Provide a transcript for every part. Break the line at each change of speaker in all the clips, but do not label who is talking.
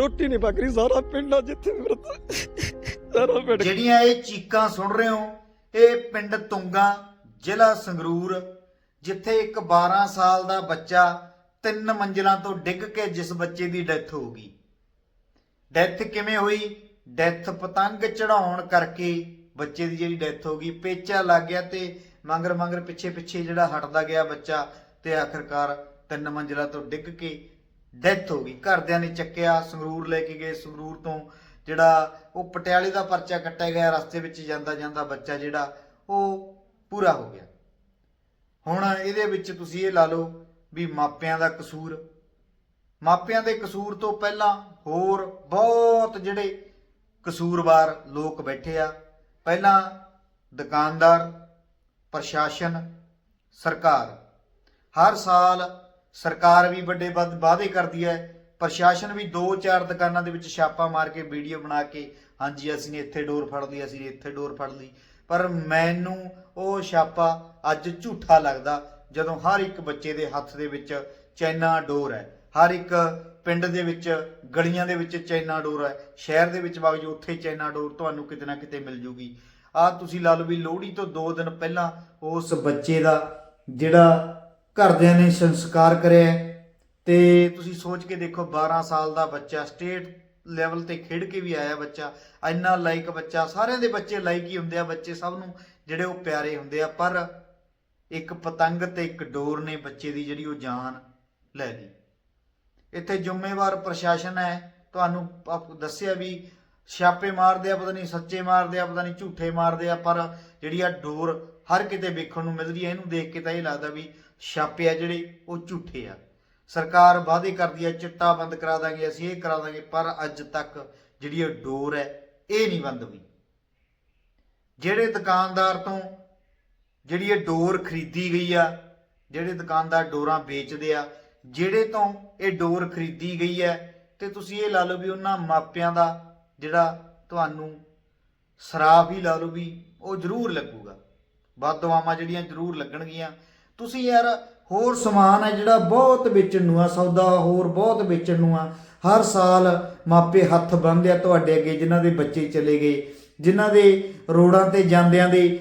ਰੋਟੀ ਨਹੀਂ ਪੱਕ ਰਹੀ, ਸਾਰਾ ਪਿੰਡ ਆ ਜਿੱਥੇ ਵੀ ਵਰਤ ਸਾਰਾ ਪਿੰਡ।
ਜਿਹੜੀਆਂ ਇਹ ਚੀਕਾਂ ਸੁਣ ਰਹੇ ਹੋ, ਇਹ ਪਿੰਡ ਤੁੰਗਾ, ਜ਼ਿਲ੍ਹਾ ਸੰਗਰੂਰ, ਜਿੱਥੇ ਇੱਕ 12 ਸਾਲ ਦਾ ਬੱਚਾ ਤਿੰਨ ਮੰਜ਼ਿਲਾਂ ਤੋਂ ਡਿੱਗ ਕੇ ਜਿਸ ਬੱਚੇ ਦੀ ਡੈਥ ਹੋ ਗਈ। ਡੈਥ ਕਿਵੇਂ ਹੋਈ? ਡੈਥ ਪਤੰਗ ਚੜਾਉਣ ਕਰਕੇ ਬੱਚੇ ਦੀ ਜਿਹੜੀ ਡੈਥ ਹੋ ਗਈ, ਪੇਚਾ ਲੱਗ ਗਿਆ ਤੇ ਮੰਗਰ ਮੰਗਰ ਪਿੱਛੇ ਪਿੱਛੇ ਜਿਹੜਾ ਹਟਦਾ ਗਿਆ ਬੱਚਾ ਤੇ ਆਖਰਕਾਰ ਤਿੰਨ ਮੰਜ਼ਿਲਾਂ ਤੋਂ ਡਿੱਗ ਕੇ ਡੈਥ ਹੋ ਗਈ। ਘਰਦਿਆਂ ਨੇ ਚੱਕਿਆ, ਸੰਗਰੂਰ ਲੈ ਕੇ ਗਏ। ਸੰਗਰੂਰ ਤੋਂ ਜਿਹੜਾ ਉਹ ਪਟਿਆਲੇ ਦਾ ਪਰਚਾ ਕੱਟਿਆ ਗਿਆ, ਰਸਤੇ ਵਿੱਚ ਜਾਂਦਾ ਜਾਂਦਾ ਬੱਚਾ ਜਿਹੜਾ, ਉਹ ਪੂਰਾ ਹੋ ਗਿਆ। ਹੁਣ ਇਹਦੇ ਵਿੱਚ ਤੁਸੀਂ ਇਹ ਲਾ ਲਓ ਵੀ ਮਾਪਿਆਂ ਦਾ ਕਸੂਰ। ਮਾਪਿਆਂ ਦੇ ਕਸੂਰ ਤੋਂ ਪਹਿਲਾਂ ਹੋਰ ਬਹੁਤ ਜਿਹੜੇ ਕਸੂਰਵਾਰ ਲੋਕ ਬੈਠੇ ਆ। ਪਹਿਲਾਂ ਦੁਕਾਨਦਾਰ, ਪ੍ਰਸ਼ਾਸਨ, ਸਰਕਾਰ। ਹਰ ਸਾਲ ਸਰਕਾਰ ਵੀ ਵੱਡੇ ਵੱਧ ਵਾਅਦੇ ਕਰਦੀ ਹੈ, ਪ੍ਰਸ਼ਾਸਨ ਵੀ 2-4 ਦੁਕਾਨਾਂ ਦੇ ਵਿੱਚ ਛਾਪਾ ਮਾਰ ਕੇ ਵੀਡੀਓ ਬਣਾ ਕੇ, ਹਾਂਜੀ, ਅਸੀਂ ਨੇ ਇੱਥੇ ਡੋਰ ਫੜ ਲਈ, ਅਸੀਂ ਨੇ ਇੱਥੇ ਡੋਰ ਫੜ ਲਈ। ਪਰ ਮੈਨੂੰ ਉਹ ਛਾਪਾ ਅੱਜ ਝੂਠਾ ਲੱਗਦਾ ਜਦੋਂ ਹਰ ਇੱਕ ਬੱਚੇ ਦੇ ਹੱਥ ਦੇ ਵਿੱਚ ਚੈਨਾ ਡੋਰ ਹੈ। ਹਰ ਇੱਕ ਪਿੰਡ ਦੇ ਵਿੱਚ, ਗਲੀਆਂ ਦੇ ਵਿੱਚ ਚੈਨਾ ਡੋਰ ਹੈ। ਸ਼ਹਿਰ ਦੇ ਵਿੱਚ ਵਗ ਜਾਓ ਉੱਥੇ ਚੈਨਾ ਡੋਰ ਤੁਹਾਨੂੰ ਕਿਤੇ ਨਾ ਕਿਤੇ ਮਿਲ ਜੂਗੀ। ਆ ਤੁਸੀਂ ਲਾ ਲਓ ਵੀ ਲੋਹੜੀ ਤੋਂ 2 ਦਿਨ ਪਹਿਲਾਂ ਉਸ ਬੱਚੇ ਦਾ ਜਿਹੜਾ ਘਰਦਿਆਂ ਨੇ ਸੰਸਕਾਰ ਕਰਿਆ ਹੈ ਤੇ ਤੁਸੀਂ ਸੋਚ ਕੇ ਦੇਖੋ 12 ਸਾਲ ਦਾ ਬੱਚਾ, ਸਟੇਟ ਲੈਵਲ ਤੇ ਖੇਡ ਕੇ ਵੀ ਆਇਆ ਬੱਚਾ, ਇੰਨਾ ਲਾਇਕ ਬੱਚਾ, ਸਾਰਿਆਂ ਦੇ ਬੱਚੇ ਲਾਇਕ ਹੀ ਹੁੰਦੇ ਆ, ਬੱਚੇ ਸਭ ਨੂੰ ਜਿਹੜੇ ਉਹ ਪਿਆਰੇ ਹੁੰਦੇ ਆ, ਪਰ ਇੱਕ ਪਤੰਗ ਤੇ ਇੱਕ ਡੋਰ ਨੇ ਬੱਚੇ ਦੀ ਜਿਹੜੀ ਉਹ ਜਾਨ ਲੈ ਲਈ। ਇੱਥੇ ਜ਼ਿੰਮੇਵਾਰ ਪ੍ਰਸ਼ਾਸਨ ਹੈ, ਤੁਹਾਨੂੰ ਦੱਸਿਆ ਵੀ ਛਾਪੇ ਮਾਰਦੇ ਆ, ਪਤਾ ਨਹੀਂ ਸੱਚੇ ਮਾਰਦੇ ਆ, ਪਤਾ ਨਹੀਂ ਝੂਠੇ ਮਾਰਦੇ ਆ, ਪਰ ਜਿਹੜੀ ਆ ਡੋਰ ਹਰ ਕਿਤੇ ਵੇਖਣ ਨੂੰ ਮਿਲ ਰਹੀ ਹੈ। ਇਹਨੂੰ ਦੇਖ ਕੇ ਤਾਂ ਇਹ ਲੱਗਦਾ ਵੀ ਛਾਪੇ ਆ ਜਿਹੜੇ, ਉਹ ਝੂਠੇ ਆ। ਸਰਕਾਰ ਵਾਅਦੇ ਕਰਦੀ ਹੈ, ਚਿੱਟਾ ਬੰਦ ਕਰਾ ਦਾਂਗੇ, ਅਸੀਂ ਇਹ ਕਰਾ ਦਾਂਗੇ, ਪਰ ਅੱਜ ਤੱਕ ਜਿਹੜੀ ਇਹ ਡੋਰ ਹੈ, ਇਹ ਨਹੀਂ ਬੰਦ ਹੋਈ। ਜਿਹੜੇ ਦੁਕਾਨਦਾਰ ਤੋਂ ਜਿਹੜੀ ਇਹ ਡੋਰ ਖਰੀਦੀ ਗਈ ਆ, ਜਿਹੜੇ ਦੁਕਾਨਦਾਰ ਡੋਰਾਂ ਵੇਚਦੇ ਆ, ਜਿਹੜੇ ਤੋਂ ਇਹ ਡੋਰ ਖਰੀਦੀ ਗਈ ਹੈ, ਤੇ ਤੁਸੀਂ ਇਹ ਲਾ ਲਓ ਵੀ ਉਹਨਾਂ ਮਾਪਿਆਂ ਦਾ ਜਿਹੜਾ ਤੁਹਾਨੂੰ ਸਰਾਪ ਹੀ ਲਾ ਲਓ ਵੀ ਉਹ ਜ਼ਰੂਰ ਲੱਗੂਗਾ। ਵੱਧ ਦੁਆਵਾਂ ਜਿਹੜੀਆਂ ਜ਼ਰੂਰ ਲੱਗਣਗੀਆਂ। ਤੁਸੀਂ ਯਾਰ ਹੋਰ ਸਮਾਨ ਹੈ ਜਿਹੜਾ ਬਹੁਤ ਵੇਚਣ ਨੂੰ ਆ, ਸੌਦਾ ਹੋਰ ਬਹੁਤ ਵੇਚਣ ਨੂੰ ਆ। ਹਰ ਸਾਲ ਮਾਪੇ ਹੱਥ ਬੰਨ੍ਹਦੇ ਆ ਤੁਹਾਡੇ ਅੱਗੇ, ਜਿਨ੍ਹਾਂ ਦੇ ਬੱਚੇ ਚਲੇ ਗਏ, ਜਿਨ੍ਹਾਂ ਦੇ ਰੋਡਾਂ ਤੇ ਜਾਂਦਿਆਂ ਦੇ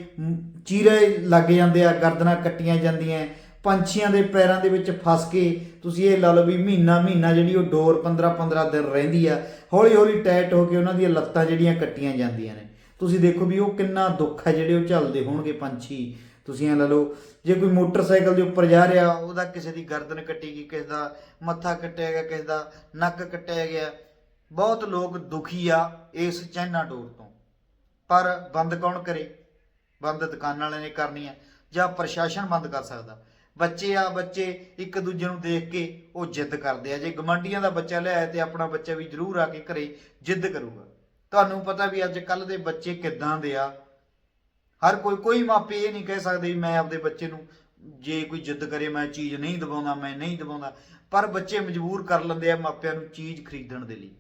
ਚੀਰੇ ਲੱਗ ਜਾਂਦੇ ਆ, ਗਰਦਨਾਂ ਕੱਟੀਆਂ ਜਾਂਦੀਆਂ, ਪੰਛੀਆਂ ਦੇ ਪੈਰਾਂ ਦੇ ਵਿੱਚ ਫਸ ਕੇ ਤੁਸੀਂ ਇਹ ਲਾ ਲਓ ਵੀ ਮਹੀਨਾ ਮਹੀਨਾ ਜਿਹੜੀ ਉਹ ਡੋਰ 15 15 ਦਿਨ ਰਹਿੰਦੀ ਆ, ਹੌਲੀ ਹੌਲੀ ਟਾਈਟ ਹੋ ਕੇ ਉਹਨਾਂ ਦੀਆਂ ਲੱਤਾਂ ਜਿਹੜੀਆਂ ਕੱਟੀਆਂ ਜਾਂਦੀਆਂ ਨੇ। ਤੁਸੀਂ ਦੇਖੋ ਵੀ ਉਹ ਕਿੰਨਾ ਦੁੱਖ ਹੈ ਜਿਹੜੇ ਉਹ ਝੱਲਦੇ ਹੋਣਗੇ ਪੰਛੀ। ਤੁਸੀਂ ਇਹ ਲਾ ਲਓ, ਜੇ ਕੋਈ ਮੋਟਰਸਾਈਕਲ ਦੇ ਉੱਪਰ ਜਾ ਰਿਹਾ, ਉਹਦਾ ਕਿਸੇ ਦੀ ਗਰਦਨ ਕੱਟੀ ਗਈ ਕਿਸੇ ਦਾ ਮੱਥਾ ਕੱਟਿਆ ਗਿਆ, ਕਿਸੇ ਦਾ ਨੱਕ ਕੱਟਿਆ ਗਿਆ। ਬਹੁਤ ਲੋਕ ਦੁਖੀ ਆ ਇਸ ਚਾਈਨਾ ਡੋਰ ਤੋਂ। ਪਰ ਬੰਦ ਕੌਣ ਕਰੇ? ਬੰਦ ਦੁਕਾਨਾਂ ਵਾਲਿਆਂ ਨੇ ਕਰਨੀ ਆ, ਜਾਂ ਪ੍ਰਸ਼ਾਸਨ ਬੰਦ ਕਰ ਸਕਦਾ। ਬੱਚੇ ਆ, ਬੱਚੇ ਇੱਕ ਦੂਜੇ ਨੂੰ ਦੇਖ ਕੇ ਉਹ ਜਿੱਦ ਕਰਦੇ ਆ। ਜੇ ਗਮੰਡੀਆਂ ਦਾ ਬੱਚਾ ਲਿਆਇਆ ਤੇ ਆਪਣਾ ਬੱਚਾ ਵੀ ਜ਼ਰੂਰ ਆ ਕੇ ਘਰੇ ਜਿੱਦ ਕਰੂਗਾ। ਤੁਹਾਨੂੰ ਪਤਾ ਵੀ ਅੱਜ ਕੱਲ ਦੇ ਬੱਚੇ ਕਿੱਦਾਂ ਦੇ ਆ। ਹਰ ਕੋਈ ਕੋਈ ਮਾਪੇ ਇਹ ਨਹੀਂ ਕਹਿ ਸਕਦੇ ਵੀ ਮੈਂ ਆਪਦੇ ਬੱਚੇ ਨੂੰ ਜੇ ਕੋਈ ਜਿੱਦ ਕਰੇ ਮੈਂ ਚੀਜ਼ ਨਹੀਂ ਦਵਾਉਂਦਾ ਮੈਂ ਨਹੀਂ ਦਵਾਉਂਦਾ ਪਰ ਬੱਚੇ ਮਜਬੂਰ ਕਰ ਲੈਂਦੇ ਆ ਮਾਪਿਆਂ ਨੂੰ ਚੀਜ਼ ਖਰੀਦਣ ਦੇ ਲਈ।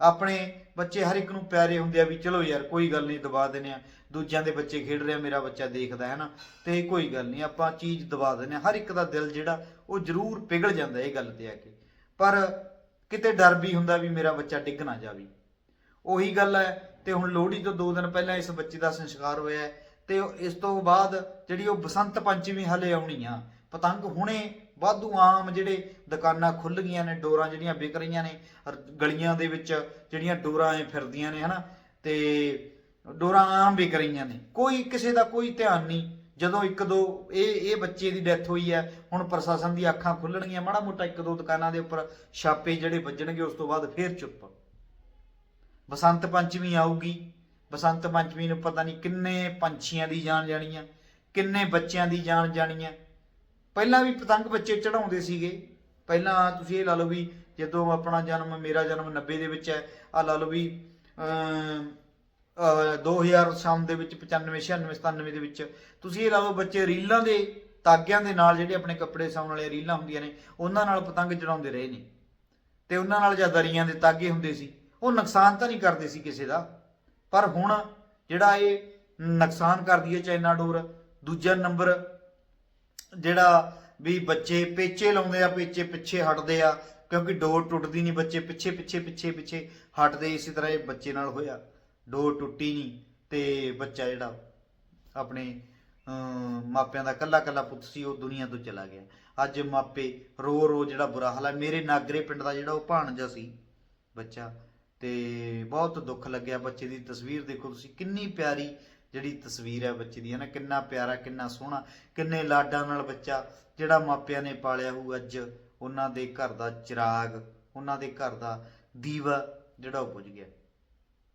ਆਪਣੇ ਬੱਚੇ ਹਰ ਇੱਕ ਨੂੰ ਪਿਆਰੇ ਹੁੰਦੇ ਆ ਵੀ ਚਲੋ ਯਾਰ ਕੋਈ ਗੱਲ ਨਹੀਂ ਦਵਾ ਦਿੰਦੇ ਆ। ਦੂਜਿਆਂ ਦੇ ਬੱਚੇ ਖੇਡ ਰਿਹਾ ਮੇਰਾ ਬੱਚਾ ਦੇਖਦਾ ਹੈ ਨਾ। ਤੇ ਕੋਈ ਗੱਲ ਨਹੀਂ, ਆਪਾਂ ਚੀਜ਼ ਦਵਾ ਦਿੰਦੇ ਆ। ਹਰ ਇੱਕ ਦਾ ਦਿਲ ਜਿਹੜਾ, ਉਹ ਜ਼ਰੂਰ ਪਿਘਲ ਜਾਂਦਾ ਇਹ ਗੱਲ ਤੇ ਆ ਕੇ। ਪਰ ਕਿਤੇ ਡਰ ਵੀ ਹੁੰਦਾ ਵੀ ਮੇਰਾ ਬੱਚਾ ਡਿੱਗ ਨਾ ਜਾਵੇ। ਉਹੀ ਗੱਲ ਹੈ ਤੇ ਹੁਣ ਲੋਹੜੀ ਤੋਂ 2 ਦਿਨ ਪਹਿਲਾਂ ਇਸ ਬੱਚੇ ਦਾ ਸੰਸਕਾਰ ਹੋਇਆ ਹੈ ਤੇ ਇਸ ਤੋਂ ਬਾਅਦ ਜਿਹੜੀ ਉਹ ਬਸੰਤ ਪੰਚਮੀ ਹਲੇ ਆਉਣੀ ਆ, ਪਤੰਗ ਹੁਣੇ ਵਾਧੂ ਆਮ ਜਿਹੜੇ ਦੁਕਾਨਾਂ ਖੁੱਲ ਗਈਆਂ ਨੇ, ਡੋਰਾਂ ਜਿਹੜੀਆਂ ਵਿਕ ਰਹੀਆਂ ਨੇ ਗਲੀਆਂ ਦੇ ਵਿੱਚ ਜਿਹੜੀਆਂ ਡੋਰਾਂ ਐ ਫਿਰਦੀਆਂ ਨੇ, ਹਨਾ, ਤੇ ਡੋਰਾਂ ਆਮ ਵਿਕ ਰਹੀਆਂ ਨੇ। ਕੋਈ ਕਿਸੇ ਦਾ ਕੋਈ ਧਿਆਨ ਨਹੀਂ, ਜਦੋਂ ਇੱਕ ਦੋ ਇਹ ਇਹ ਬੱਚੇ ਦੀ ਡੈਥ ਹੋਈ ਹੈ, ਹੁਣ ਪ੍ਰਸ਼ਾਸਨ ਦੀ ਅੱਖਾਂ ਖੁੱਲਣਗੀਆਂ ਮਾੜਾ ਮੋਟਾ ਇੱਕ ਦੋ ਦੁਕਾਨਾਂ ਦੇ ਉੱਪਰ ਛਾਪੇ ਜਿਹੜੇ ਵੱਜਣਗੇ, ਉਸ ਤੋਂ ਬਾਅਦ ਫੇਰ ਚੁੱਪ। ਬਸੰਤ ਪੰਚਮੀ ਆਊਗੀ। ਬਸੰਤ ਪੰਚਮੀ ਨੂੰ ਪਤਾ ਨਹੀਂ ਕਿੰਨੇ ਪੰਛੀਆਂ ਦੀ ਜਾਨ ਜਾਣੀ ਆ ਕਿੰਨੇ ਬੱਚਿਆਂ ਦੀ ਜਾਨ ਜਾਣੀ ਆ। ਪਹਿਲਾਂ ਵੀ ਪਤੰਗ ਬੱਚੇ ਚੜਾਉਂਦੇ ਸੀਗੇ। ਪਹਿਲਾਂ ਤੁਸੀਂ ਇਹ ਲਾ ਲਓ ਵੀ ਜਦੋਂ ਆਪਣਾ ਜਨਮ ਮੇਰਾ ਜਨਮ 90 ਦੇ ਵਿੱਚ ਹੈ ਆ ਲਾ ਲਓ ਵੀ ਅਮ, ਅਹ, 2000 ਸ਼ਾਮ ਦੇ ਵਿੱਚ 95 96 97 ਦੇ ਵਿੱਚ। ਤੁਸੀਂ ਇਹ ਲਾ ਲਓ ਬੱਚੇ ਰੀਲਾਂ ਦੇ ਤਾਗਿਆਂ ਦੇ ਨਾਲ ਜਿਹੜੇ ਆਪਣੇ ਕੱਪੜੇ ਸਾਉਣ ਵਾਲੇ ਰੀਲਾਂ ਹੁੰਦੀਆਂ ਨੇ ਉਹਨਾਂ ਨਾਲ ਪਤੰਗ ਚੜਾਉਂਦੇ ਰਹੇ ਨੇ। ਤੇ ਉਹਨਾਂ ਨਾਲ ਜਾਂ ਦਰੀਆਂ ਦੇ ਤਾਗੇ ਹੁੰਦੇ ਸੀ। ਉਹ ਨੁਕਸਾਨ ਤਾਂ ਨਹੀਂ ਕਰਦੇ ਸੀ ਕਿਸੇ ਦਾ। ਪਰ ਹੁਣ ਜਿਹੜਾ ਇਹ ਨੁਕਸਾਨ ਕਰਦੀ ਹੈ ਚਾਈਨਾ ਡੋਰ ਦੂਜਾ ਨੰਬਰ ਜਿਹੜਾ ਵੀ ਬੱਚੇ ਪੇਚੇ ਲਾਉਂਦੇ ਆ ਪੇਚੇ ਪਿੱਛੇ ਹਟਦੇ ਆ ਕਿਉਂਕਿ ਡੋਰ ਟੁੱਟਦੀ ਨਹੀਂ ਬੱਚੇ ਪਿੱਛੇ ਪਿੱਛੇ ਪਿੱਛੇ ਪਿੱਛੇ ਹਟਦੇ ਇਸੇ ਤਰ੍ਹਾਂ ਇਹ ਬੱਚੇ ਨਾਲ ਹੋਇਆ। ਡੋਰ ਟੁੱਟੀ ਨਹੀਂ ਤੇ ਬੱਚਾ ਜਿਹੜਾ ਆਪਣੇ ਅਮ, ਮਾਪਿਆਂ ਦਾ ਕੱਲਾ ਕੱਲਾ ਪੁੱਤ ਸੀ ਉਹ ਦੁਨੀਆ ਤੋਂ ਚਲਾ ਗਿਆ। ਅੱਜ ਮਾਪੇ ਰੋ ਰੋ ਜਿਹੜਾ ਬੁਰਾ ਹਾਲ ਹੈ। ਮੇਰੇ ਨਾਗਰੇ ਪਿੰਡ ਦਾ ਜਿਹੜਾ ਉਹ ਭਾਣਜਾ ਸੀ ਬੱਚਾ ਤੇ ਬਹੁਤ ਦੁੱਖ ਲੱਗਿਆ ਬੱਚੇ ਦੀ ਤਸਵੀਰ ਦੇਖੋ ਤੁਸੀਂ, ਕਿੰਨੀ ਪਿਆਰੀ ਜਿਹੜੀ ਤਸਵੀਰ ਹੈ ਬੱਚੇ ਦੀ, ਹੈ ਨਾ? ਕਿੰਨਾ ਪਿਆਰਾ, ਕਿੰਨਾ ਸੋਹਣਾ, ਕਿੰਨੇ ਲਾਡਾਂ ਨਾਲ ਬੱਚਾ ਜਿਹੜਾ ਮਾਪਿਆਂ ਨੇ ਪਾਲਿਆ ਹੋਊ ਅੱਜ, ਉਹਨਾਂ ਦੇ ਘਰ ਦਾ ਚਿਰਾਗ, ਉਹਨਾਂ ਦੇ ਘਰ ਦਾ ਦੀਵਾ ਜਿਹੜਾ ਉਹ ਬੁਝ ਗਿਆ।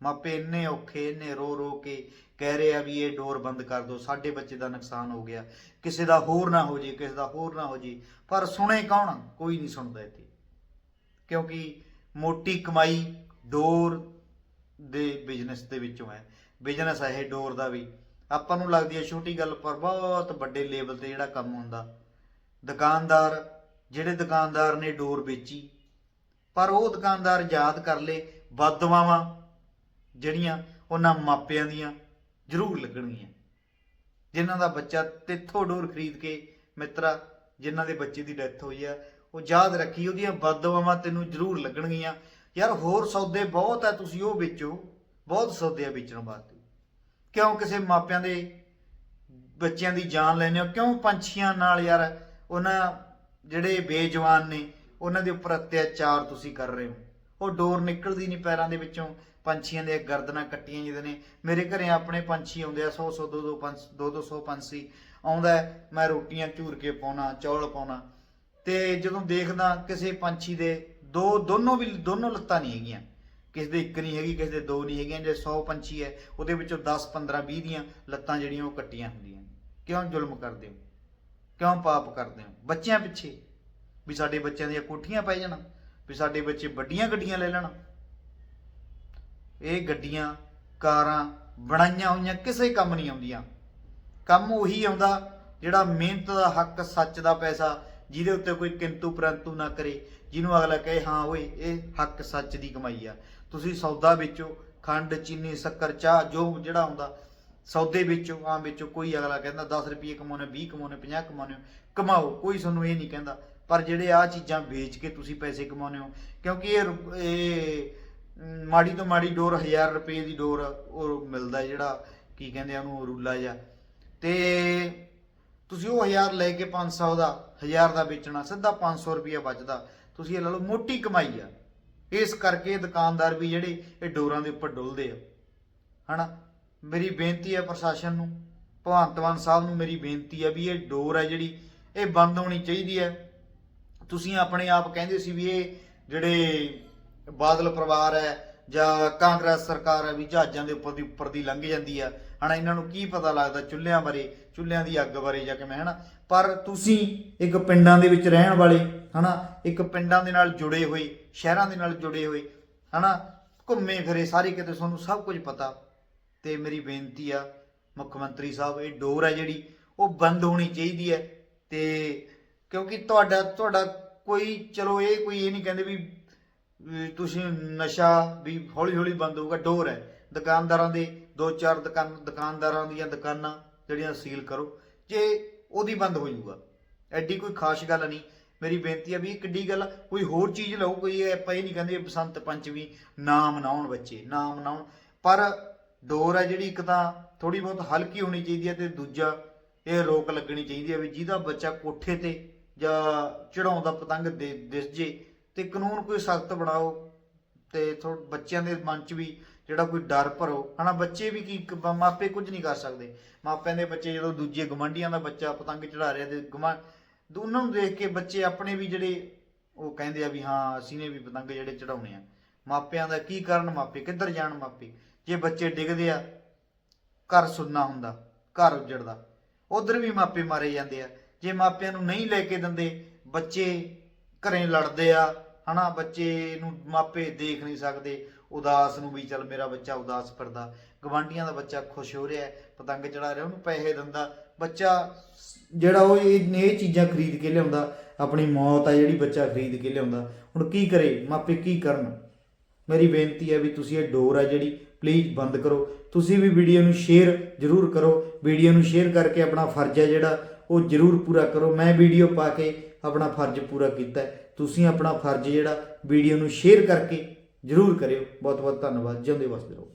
ਮਾਪੇ ਇੰਨੇ ਔਖੇ, ਇੰਨੇ ਰੋ ਰੋ ਕੇ ਕਹਿ ਰਹੇ ਆ ਵੀ ਇਹ ਡੋਰ ਬੰਦ ਕਰ ਦਿਓ, ਸਾਡੇ ਬੱਚੇ ਦਾ ਨੁਕਸਾਨ ਹੋ ਗਿਆ। ਕਿਸੇ ਦਾ ਹੋਰ ਨਾ ਹੋ ਜੇ, ਕਿਸੇ ਦਾ ਹੋਰ ਨਾ ਹੋ ਜੇ, ਪਰ ਸੁਣੇ ਕੌਣ? ਕੋਈ ਨਹੀਂ ਸੁਣਦਾ ਇੱਥੇ। ਕਿਉਂਕਿ ਮੋਟੀ ਕਮਾਈ ਡੋਰ ਦੇ ਬਿਜ਼ਨਸ ਦੇ ਵਿੱਚੋਂ ਹੈ। ਬਿਜ਼ਨਸ ਹੈ ਇਹ ਡੋਰ ਦਾ ਵੀ। ਆਪਾਂ ਨੂੰ ਲੱਗਦੀ ਹੈ ਛੋਟੀ ਗੱਲ ਪਰ ਬਹੁਤ ਵੱਡੇ ਲੈਵਲ ਤੇ ਜਿਹੜਾ ਕੰਮ ਹੁੰਦਾ। ਦੁਕਾਨਦਾਰ, ਜਿਹੜੇ ਦੁਕਾਨਦਾਰ ਨੇ ਡੋਰ ਵੇਚੀ, ਪਰ ਉਹ ਦੁਕਾਨਦਾਰ ਯਾਦ ਕਰ ਲੇ ਬਦਦੁਆਵਾਂ ਜਿਹੜੀਆਂ ਉਹਨਾਂ ਮਾਪਿਆਂ ਦੀਆਂ ਜ਼ਰੂਰ ਲੱਗਣਗੀਆਂ। ਜਿਨ੍ਹਾਂ ਦਾ ਬੱਚਾ ਤੇਥੋਂ ਡੋਰ ਖਰੀਦ ਕੇ, ਮਿੱਤਰਾ, ਜਿਨ੍ਹਾਂ ਦੇ ਬੱਚੇ ਦੀ ਡੈਥ ਹੋਈ ਆ, ਉਹ ਯਾਦ ਰੱਖੀ, ਉਹਦੀਆਂ ਬਦਦੁਆਵਾਂ ਤੈਨੂੰ ਜ਼ਰੂਰ ਲੱਗਣਗੀਆਂ। ਯਾਰ ਹੋਰ ਸੌਦੇ ਬਹੁਤ ਆ ਤੁਸੀਂ ਉਹ ਵੇਚੋ, ਬਹੁਤ ਸੌਦੇ ਆ ਵੇਚਣ ਵਾਸਤੇ। ਕਿਉਂ ਕਿਸੇ ਮਾਪਿਆਂ ਦੇ ਬੱਚਿਆਂ ਦੀ ਜਾਨ ਲੈਣੇ ਹੋ? ਕਿਉਂ ਪੰਛੀਆਂ ਨਾਲ ਯਾਰ ਉਹਨਾਂ ਜਿਹੜੇ ਬੇਜਵਾਨ ਨੇ, ਉਹਨਾਂ ਦੇ ਉੱਪਰ ਅਤਿਆਚਾਰ ਤੁਸੀਂ ਕਰ ਰਹੇ ਹੋ? ਉਹ ਡੋਰ ਨਿਕਲਦੀ ਨਹੀਂ ਪੈਰਾਂ ਦੇ ਵਿੱਚੋਂ, ਪੰਛੀਆਂ ਦੇ ਗਰਦਨਾਂ ਕੱਟੀਆਂ ਜਿਹਦੇ ਨੇ। ਮੇਰੇ ਘਰੇ ਆਪਣੇ ਪੰਛੀ ਆਉਂਦੇ ਆ 100 100 200 ਪੰਛ 2 200 ਪੰਛੀ। ਆਉਂਦਾ ਮੈਂ ਰੋਟੀਆਂ ਝੂਰ ਕੇ ਪਾਉਣਾ, ਚੌਲ ਪਾਉਣਾ। ਤੇ ਜਦੋਂ ਦੇਖਦਾ ਕਿਸੇ ਪੰਛੀ ਦੇ ਦੋ, ਦੋਨੋਂ ਵੀ, ਦੋਨੋਂ ਲੱਤਾਂ ਨਹੀਂ ਹੈਗੀਆਂ। ਕਿਸੇ ਦੇ ਇੱਕ ਨਹੀਂ ਹੈਗੀ, ਕਿਸੇ ਦੇ ਦੋ ਨਹੀਂ ਹੈਗੀਆਂ ਜੇ 100 ਪੰਛੀ ਹੈ, ਉਹਦੇ ਵਿੱਚੋਂ 10 15 20 ਦੀਆਂ ਲੱਤਾਂ ਜਿਹੜੀਆਂ ਉਹ ਕੱਟੀਆਂ ਹੁੰਦੀਆਂ ਕਿਉਂ ਜ਼ੁਲਮ ਕਰਦੇ ਹੋ? ਕਿਉਂ ਪਾਪ ਕਰਦੇ ਹੋ? ਬੱਚਿਆਂ ਪਿੱਛੇ। ਵੀ ਸਾਡੇ ਬੱਚਿਆਂ ਦੀਆਂ ਕੋਠੀਆਂ ਪੈ ਜਾਣ, ਵੀ ਸਾਡੇ ਬੱਚੇ ਵੱਡੀਆਂ ਗੱਡੀਆਂ ਲੈ ਲੈਣ। ਇਹ ਗੱਡੀਆਂ, ਕਾਰਾਂ, ਬਣਾਈਆਂ ਹੋਈਆਂ, ਕਿਸੇ ਕੰਮ ਨਹੀਂ ਆਉਂਦੀਆਂ। ਕੰਮ ਉਹੀ ਆਉਂਦਾ ਜਿਹੜਾ ਮਿਹਨਤ ਦਾ ਹੱਕ, ਸੱਚ ਦਾ ਪੈਸਾ ਜਿਹਦੇ ਉੱਤੇ ਕੋਈ ਕਿੰਤੂ ਪਰੰਤੂ ਨਾ ਕਰੇ ਜਿਹਨੂੰ ਅਗਲਾ ਕਹੇ ਹਾਂ ਓਏ ਇਹ ਹੱਕ ਸੱਚ ਦੀ ਕਮਾਈ ਆ। ਤੁਸੀਂ ਸੌਦਾ ਵੇਚੋ ਖੰਡ ਚੀਨੀ ਸ਼ੱਕਰ ਚਾਹ ਜੋ ਜਿਹੜਾ ਆਉਂਦਾ ਸੌਦੇ ਵਿੱਚੋਂ ਆਮ ਵਿੱਚੋਂ ਕੋਈ ਅਗਲਾ ਕਹਿੰਦਾ 10 ਰੁਪਏ ਕਮਾਉਣੇ 20 ਕਮਾਉਣੇ 50 ਕਮਾਉਣੇ ਹੋ, ਕਮਾਓ। ਕੋਈ ਤੁਹਾਨੂੰ ਇਹ ਨਹੀਂ ਕਹਿੰਦਾ ਪਰ ਜਿਹੜੇ ਆ ਚੀਜ਼ਾਂ ਵੇਚ ਕੇ ਤੁਸੀਂ ਪੈਸੇ ਕਮਾਉਂਦੇ ਹੋ ਕਿਉਂਕਿ ਇਹ ਇਹ ਮਾੜੀ ਤੋਂ ਮਾੜੀ ਡੋਰ 1000 ਰੁਪਏ ਦੀ ਡੋਰ ਉਹ ਮਿਲਦਾ ਜਿਹੜਾ ਕੀ ਕਹਿੰਦੇ ਆ ਉਹਨੂੰ ਰੂਲਾ ਜਿਹਾ। ਤੇ ਤੁਸੀਂ ਉਹ 1000 ਲੈ ਕੇ 500 ਦਾ 1000 ਦਾ ਵੇਚਣਾ, ਸਿੱਧਾ 500 ਰੁਪਏ ਬਚਦਾ। ਤੁਸੀਂ ਇਹ ਲਾ ਲਓ, ਮੋਟੀ ਕਮਾਈ ਆ। ਇਸ ਕਰਕੇ ਦੁਕਾਨਦਾਰ ਵੀ ਜਿਹੜੇ ਇਹ ਡੋਰਾਂ ਦੇ ਉੱਪਰ ਡੁੱਲਦੇ ਆ। ਹਨਾ? ਮੇਰੀ ਬੇਨਤੀ ਹੈ ਪ੍ਰਸ਼ਾਸਨ ਨੂੰ, ਭਗਵੰਤ ਮਾਨ ਸਾਹਿਬ ਨੂੰ ਮੇਰੀ ਬੇਨਤੀ ਹੈ ਵੀ ਇਹ ਡੋਰ ਹੈ ਜਿਹੜੀ, ਇਹ ਬੰਦ ਹੋਣੀ ਚਾਹੀਦੀ ਹੈ ਤੁਸੀਂ ਆਪਣੇ ਆਪ ਕਹਿੰਦੇ ਸੀ ਵੀ ਇਹ ਜਿਹੜੇ ਬਾਦਲ ਪਰਿਵਾਰ ਹੈ ਜਾਂ ਕਾਂਗਰਸ ਸਰਕਾਰ ਹੈ ਵੀ ਜਹਾਜ਼ਾਂ ਦੇ ਉੱਪਰ ਦੀ ਉੱਪਰ ਦੀ ਲੰਘ ਜਾਂਦੀ ਆ। ਹਨਾ ਇਹਨਾਂ ਨੂੰ ਕੀ ਪਤਾ ਲੱਗਦਾ ਚੁੱਲ੍ਹਿਆਂ ਬਾਰੇ, ਚੁੱਲ੍ਹਿਆਂ ਦੀ ਅੱਗ ਬਾਰੇ ਜਾਂ ਕਿਵੇਂ ਹਨਾ ਪਰ ਤੁਸੀਂ ਇੱਕ ਪਿੰਡਾਂ ਦੇ ਵਿੱਚ ਰਹਿਣ ਵਾਲੇ ਹਨਾ ਇੱਕ ਪਿੰਡਾਂ ਦੇ ਨਾਲ ਜੁੜੇ ਹੋਏ, ਸ਼ਹਿਰਾਂ ਦੇ ਨਾਲ ਜੁੜੇ ਹੋਏ ਹਨਾ ਘੁੰਮੇ ਫਿਰੇ ਸਾਰੇ ਕਿਤੇ ਤੁਹਾਨੂੰ ਸਭ ਕੁਝ ਪਤਾ। ਤੇ ਮੇਰੀ ਬੇਨਤੀ ਆ, ਮੁੱਖ ਮੰਤਰੀ ਸਾਹਿਬ, ਇਹ ਡੋਰ ਹੈ ਜਿਹੜੀ, ਉਹ ਬੰਦ ਹੋਣੀ ਚਾਹੀਦੀ ਹੈ। ਤੇ ਕਿਉਂਕਿ ਤੁਹਾਡਾ ਤੁਹਾਡਾ ਕੋਈ, ਚਲੋ ਇਹ ਕੋਈ ਇਹ ਨਹੀਂ ਕਹਿੰਦੇ ਵੀ ਵੀ ਤੁਸੀਂ ਨਸ਼ਾ ਵੀ ਹੌਲੀ ਹੌਲੀ ਬੰਦ ਹੋਊਗਾ, ਡੋਰ ਹੈ। ਦੁਕਾਨਦਾਰਾਂ ਦੇ ਦੋ ਚਾਰ ਦੁਕਾਨ, ਦੁਕਾਨਦਾਰਾਂ ਦੀਆਂ ਦੁਕਾਨਾਂ ਜਿਹੜੀਆਂ ਸੀਲ ਕਰੋ, ਜੇ ਉਹਦੀ ਬੰਦ ਹੋ ਜਾਊਗਾ। ਐਡੀ ਕੋਈ ਖਾਸ ਗੱਲ ਨਹੀਂ। ਮੇਰੀ ਬੇਨਤੀ ਹੈ ਵੀ ਕਿੱਡੀ ਗੱਲ, ਕੋਈ ਹੋਰ ਚੀਜ਼ ਲਓ, ਕੋਈ ਆਪਾਂ ਇਹ ਨਹੀਂ ਕਹਿੰਦੇ ਬਸੰਤ ਪੰਚਮੀ ਨਾ ਮਨਾਉਣ ਬੱਚੇ ਨਾ ਮਨਾਉਣ। ਪਰ ਡੋਰ ਹੈ ਜਿਹੜੀ ਇੱਕ ਤਾਂ ਥੋੜੀ ਬਹੁਤ ਹਲਕੀ ਹੋਣੀ ਚਾਹੀਦੀ ਹੈ ਤੇ ਦੂਜਾ ਇਹ ਰੋਕ ਲੱਗਣੀ ਚਾਹੀਦੀ ਹੈ ਵੀ ਜਿਹਦਾ ਬੱਚਾ ਕੋਠੇ ਤੇ ਜਾਂ ਚੜਾਉਂਦਾ ਪਤੰਗ ਦੇ ਦਿਸ ਜੇ ਤੇ ਕਾਨੂੰਨ ਕੋਈ ਸਖਤ ਬਣਾਓ ਤੇ ਥੋ, ਬੱਚਿਆਂ ਦੇ ਮਨ 'ਚ ਵੀ ਜਿਹੜਾ ਕੋਈ ਡਰ ਭਰੋ, ਹਨਾ, ਬੱਚੇ ਵੀ ਕੀ ਕ- ਮਾਪੇ ਕੁਝ ਨਹੀਂ ਕਰ ਸਕਦੇ। ਮਾਪਿਆਂ ਦੇ ਬੱਚੇ ਜਦੋਂ ਦੂਜੇ ਗਵੰਡੀਆਂ ਦਾ ਬੱਚਾ ਪਤੰਗ ਚੜਾ ਰਿਹਾ ਤੇ ਗਵਾਂ ਉਹਨਾਂ ਨੂੰ ਦੇਖ ਕੇ ਬੱਚੇ ਆਪਣੇ ਵੀ ਜਿਹੜੇ ਉਹ ਕਹਿੰਦੇ ਆ ਵੀ ਹਾਂ, ਅਸੀਂ ਨੇ ਵੀ ਪਤੰਗ ਜਿਹੜੇ ਚੜਾਉਣੇ ਆ। ਮਾਪਿਆਂ ਦਾ ਕੀ ਕਰਨ ਮਾਪੇ? ਕਿੱਧਰ ਜਾਣ ਮਾਪੇ? ਜੇ ਬੱਚੇ ਡਿੱਗਦੇ ਆ, ਘਰ ਸੁੰਨਾ ਹੁੰਦਾ, ਘਰ ਉੱਜੜਦਾ, ਉਧਰ ਵੀ ਮਾਪੇ ਮਾਰੇ ਜਾਂਦੇ ਆ। ਜੇ ਮਾਪਿਆਂ ਨੂੰ ਨਹੀਂ ਲੈ ਕੇ ਦਿੰਦੇ, ਬੱਚੇ ਘਰੇ ਲੜਦੇ ਆ, ਹਨਾ, ਬੱਚੇ ਨੂੰ ਮਾਪੇ ਦੇਖ ਨਹੀਂ ਸਕਦੇ ਉਦਾਸ ਨੂੰ ਵੀ ਚੱਲ ਮੇਰਾ ਬੱਚਾ ਉਦਾਸ ਫਿਰਦਾ। ਗਵਾਂਢੀਆਂ ਦਾ ਬੱਚਾ ਖੁਸ਼ ਹੋ ਰਿਹਾ ਪਤੰਗ ਚੜਾ ਰਿਹਾ, ਉਹਨੂੰ ਪੈਸੇ ਦਿੰਦਾ। ਬੱਚਾ ਜਿਹੜਾ ਉਹ ਇਹ ਚੀਜ਼ਾਂ ਖਰੀਦ ਕੇ ਲਿਆਉਂਦਾ, ਆਪਣੀ ਮੌਤ ਆ ਜਿਹੜੀ ਬੱਚਾ ਖਰੀਦ ਕੇ ਲਿਆਉਂਦਾ। ਹੁਣ ਕੀ ਕਰੇ, ਮਾਪੇ ਕੀ ਕਰਨ? ਮੇਰੀ ਬੇਨਤੀ ਹੈ ਵੀ ਤੁਸੀਂ ਇਹ ਡੋਰ ਆ ਜਿਹੜੀ ਪਲੀਜ਼ ਬੰਦ ਕਰੋ। ਤੁਸੀਂ ਵੀ ਵੀਡੀਓ ਨੂੰ ਸ਼ੇਅਰ ਜ਼ਰੂਰ ਕਰੋ। ਵੀਡੀਓ ਨੂੰ ਸ਼ੇਅਰ ਕਰਕੇ ਆਪਣਾ ਫਰਜ਼ ਹੈ ਜਿਹੜਾ, ਉਹ ਜ਼ਰੂਰ ਪੂਰਾ ਕਰੋ। ਮੈਂ ਵੀਡੀਓ ਪਾ ਕੇ ਆਪਣਾ ਫਰਜ਼ ਪੂਰਾ ਕੀਤਾ ਤੁਸੀਂ ਆਪਣਾ ਫਰਜ਼ ਜਿਹੜਾ, ਵੀਡੀਓ ਨੂੰ ਸ਼ੇਅਰ ਕਰਕੇ ਜਰੂਰ ਕਰਿਓ। ਬਹੁਤ ਬਹੁਤ ਧੰਨਵਾਦ। ਜਿਉਂਦੇ ਵਸਦੇ ਰਹੋ।